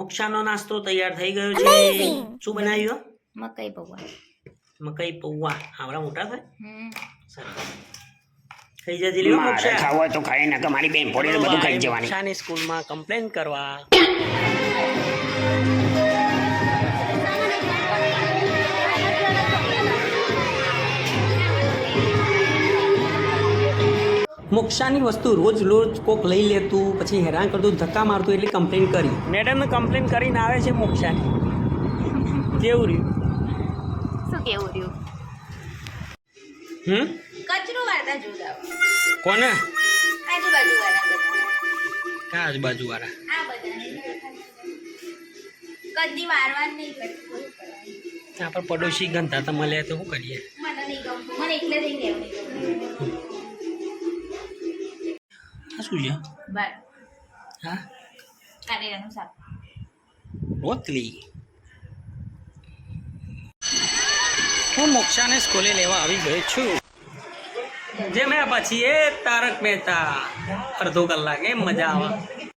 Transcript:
મોક્ષાનો નાસ્તો તૈયાર થઈ ગયો છે. શું બનાવ્યું? મકાઈ પૌવા. મકાઈ પૌવા. આવડા મોટા થાય? સરસ. ખાઈ જજે લ્યો મોક્ષા ખાવા તો ખાઈ નાખે મારી બેન પોડી બધું ખાઈ જવાની. મોક્ષાની સ્કૂલમાં કમ્પ્લેન કરવા. મોક્ષાની વસ્તુ રોજ રોજ કોક લઈ લેતું પછી હેરાન કરતું ધક્કા મારતું એટલે કમ્પ્લેન કરી. મેડમને કમ્પ્લેન કરીને આવે છે મોક્ષાની. કેવું રહ્યું? શું કેવું રહ્યું? હમ? કચરો વાળતા જોતા કોને? આજુબાજુ વાળા કા આજુબાજુ વાળા આ બધા કદી વારવાર નહીં કરતું આપણ પડોશી ગંધા તો મળ્યા તો શું કરીએ? મને નહીં ગમતું. મને એટલે નહીં ગમતું. આ શું છે બાર હા? કારેલાનું શાક રોટલી. હું મોક્ષાને સ્કૂલે લેવા આવી ગયો છું. જે મેં પછી એ તારક મહેતા અડધો કલાક એમ મજા આવે.